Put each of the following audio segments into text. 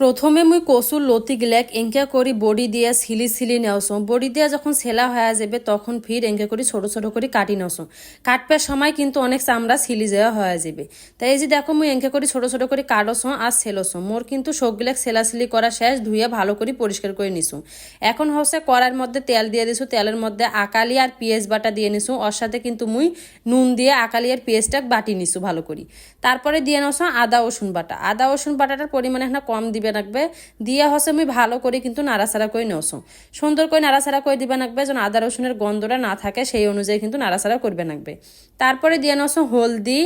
প্রথমে মুই কচুর লতি গিলাক এঙ্কা করি বডি দিয়া সিলি সিলি নেওসো বডি দিয়া যখন সেলা হয়ে যাবে তখন ফির এঙ্কা করি ছোট ছোট করে কাটি নেওসো কাটবার সময় কিন্তু অনেক চামড়া সিলি যাওয়া হয়ে যাবে তাই এই যে দেখো মুই এঙ্কা করি ছোট ছোট করে কাটসো আর সেলসো মোর কিন্তু সবগুলাক সেলাসিলি করা শেষ ধুয়ে ভালো করে পরিষ্কার করে নিছু এখন হচ্ছে কড়ার মধ্যে তেল দিয়ে দিছু তেলের মধ্যে আকালি আর পেঁয়াজ বাটা দিয়ে নিছু ওর সাথে কিন্তু মুই নুন দিয়ে আকালি আর পেঁয়াজটা বাটি নিছু ভালো করে। তারপরে দিয়ে নসো আদা রসুন বাটা। আদা রসুন বাটাটার পরিমাণ এখানে কম দিবে রাখবে দিয়া হচ্ছে আমি ভালো করে, কিন্তু নাড়াচাড়া করে নেওসো সুন্দর করে নাড়াচাড়া করে দিবে রাখবে যেন আদা রসুনের গন্ধটা না থাকে, সেই অনুযায়ী কিন্তু নাড়াচাড়া করবে রাখবে তারপরে দিয়ে নসো হলদি,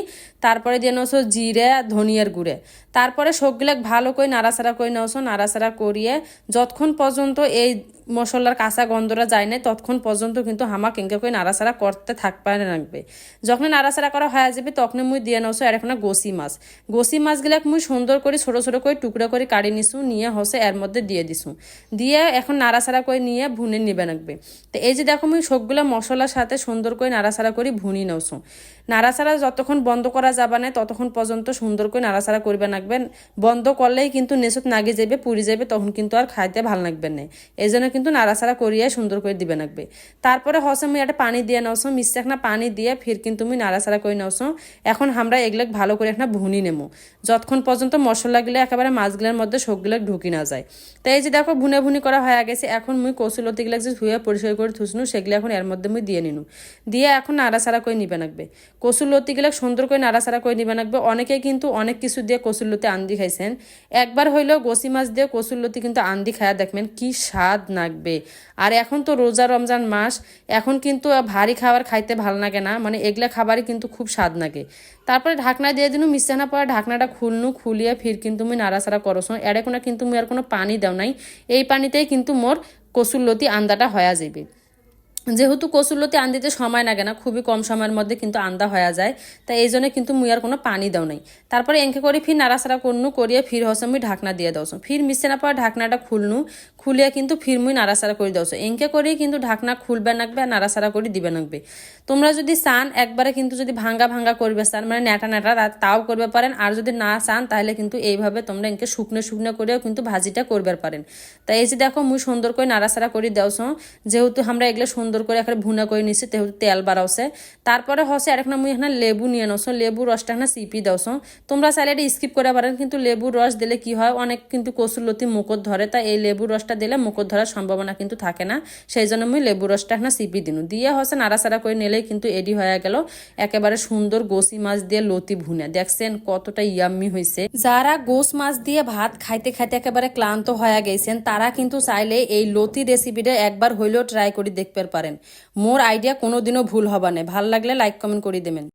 তারপরে দিয়ে নসো জিরে, ধনিয়ার গুঁড়ে। তারপরে সবগুলাক ভালো করে নাড়াচাড়া করে নেওসো নাড়াচাড়া করিয়ে যতক্ষণ পর্যন্ত এই মশলার কাঁচা গন্ধটা যায় না ততক্ষণ পর্যন্ত কিন্তু হামা কেঙ্কা করে নাড়াচাড়া করতে থাকবে রাখবে। যখন নাড়াচাড়া করা হয়ে যাবে তখন মুই দিয়ে নসো আর এখন গোসি মাছ। গোসি মাছগুলাক মুই সুন্দর করে, ছোট ছোট করে টুকরা করে কাটি নিছু নিয়ে হসে এর মধ্যে দিয়ে দিছু দিয়ে এখন নাড়াচাড়া করে নিয়ে ভুনে নিবে রাখবে তো এই যে দেখো মুই সবগুলা মশলার সাথে সুন্দর করে নাড়াচাড়া করে ভুনি নেওছো নাড়াচাড়া যতক্ষণ বন্ধ করা যাবে না, ততক্ষণ পর্যন্ত সুন্দর করে নাড়াচাড়া করবে রাখবেন বন্ধ করলেই কিন্তু নেচত নাগে যাবে পুড়ি যাবে তখন কিন্তু আর খাইতে ভালো লাগবে না। এই জন্য কিন্তু নাড়াচাড়া করিয়ে সুন্দর করে দিবে রাখবে তারপরে হসে মুই একটা পানি দিয়ে নাওছো মিশে একটা পানি দিয়ে ফির কিন্তু মুই নাড়াচাড়া করে নাওছো এখন আমরা এগুলো ভালো করে একটা ভুনি নেব যতক্ষণ পর্যন্ত মশলাগুলো একেবারে মাছগুলোর মধ্যে সবগুলো ঢুকি না যায়। তাই এই যে দেখো, ভুনে ভুনি করা হয়ে গেছে। এখন মুই কচুলতিগুলো যে ধুয়ে পরিষ্কার করে থুসনু, সেগুলো এখন এর মধ্যে মুই দিয়ে নিনু। দিয়ে এখন নাড়াচাড়া করে নিবে রাখবে কচুলতিগুলো সুন্দর করে নাড়াচাড়া করে নিবে রাখবে অনেকে কিন্তু অনেক কিছু দিয়ে কচুরলতি আন্দি খাইছেন। একবার হইলেও গোসি মাছ দিয়ে কচুরলতি কিন্তু আন্দি খায়া দেখবেন কি স্বাদ লাগবে আর এখন তো রোজা রমজান মাস, এখন কিন্তু ভারী খাবার খাইতে ভালো লাগে না মানে এগুলা খাবারই কিন্তু খুব স্বাদ লাগে তারপরে ঢাকনা দিয়ে দিনু মিশানা পরে ঢাকনাটা খুলনু, খুলিয়ে ফির কিন্তু মুই নাড়াচাড়া করছ এড়ে কোনো কিন্তু আর কোনো পানি দেও নাই, এই পানিতেই কিন্তু মোর কসুর লতি আন্দাটা হয়ে যাবে যেহেতু কচুরলতি আন্দিতে সময় লাগে না, খুবই কম সময়ের মধ্যে কিন্তু আন্দা হয়ে যায়, তাই এই জন্য কিন্তু মুই আর কোনো পানি দাও নাই। তারপরে এঁকে করে ফির নাড়াচাড়া করনু, করিয়ে ফির হসে মুই ঢাকনা দিয়ে দাওছো। ফির মিশে না পরে ঢাকনাটা খুলনু, খুলিয়ে কিন্তু ফির মুই নাড়াচাড়া করে দাওছো। এঁকে করেই কিন্তু ঢাকনা খুলবে নাকবে আর নাড়াচাড়া করে দিবে নাকবে। তোমরা যদি চান, একবারে কিন্তু যদি ভাঙ্গা ভাঙ্গা করবে, চান মানে ন্যাটা ন্যাটা তাও করবে পারেন, আর যদি না চান, তাহলে কিন্তু এইভাবে তোমরা এঁকে শুকনো শুকনো করেও কিন্তু ভাজিটা করবে পারেন। তাই এই যে দেখো, মুই সুন্দর করে নাড়াচাড়া করে দেওছো, যেহেতু আমরা এগুলো সুন্দর করে এখানে ভুনা করে নিছি, তেল বাড়াওছে তারপরে হসে আর একটা মুই এখানে লেবু নিয়ে নছো লেবু রসটা এখানে চিপি দাওছো। তোমরা চাইলে এটা স্কিপ করে পারেন, কিন্তু লেবুর রস দিলে কি হয়, অনেক কিন্তু কচুরলতি মুকট ধরে তাই এই লেবুর রসটা দিলে মুকট ধরার সম্ভাবনা কিন্তু থাকে না। সেই জন্য মুই লেবু রসটা এখানে চিপি দিনু। দিয়ে হসে নাড়াচাড়া করে নিলেই কিন্তু এডি হয়ে গেল, একেবারে সুন্দর গোসি মাছ দিয়ে লতি ভুনে। দেখছেন কতটা ইয়াম্মি হয়েছে যারা গোস মাছ দিয়ে ভাত খাইতে খাইতে একেবারে ক্লান্ত হয়ে গেছেন, তারা কিন্তু চাইলে এই লতি রেসিপিটা একবার হইলেও ট্রাই করে দেখতে পারেন। মোর আইডিয়া কোনোদিনও ভুল হবা না ভালো লাগলে লাইক কমেন্ট করে দেবেন।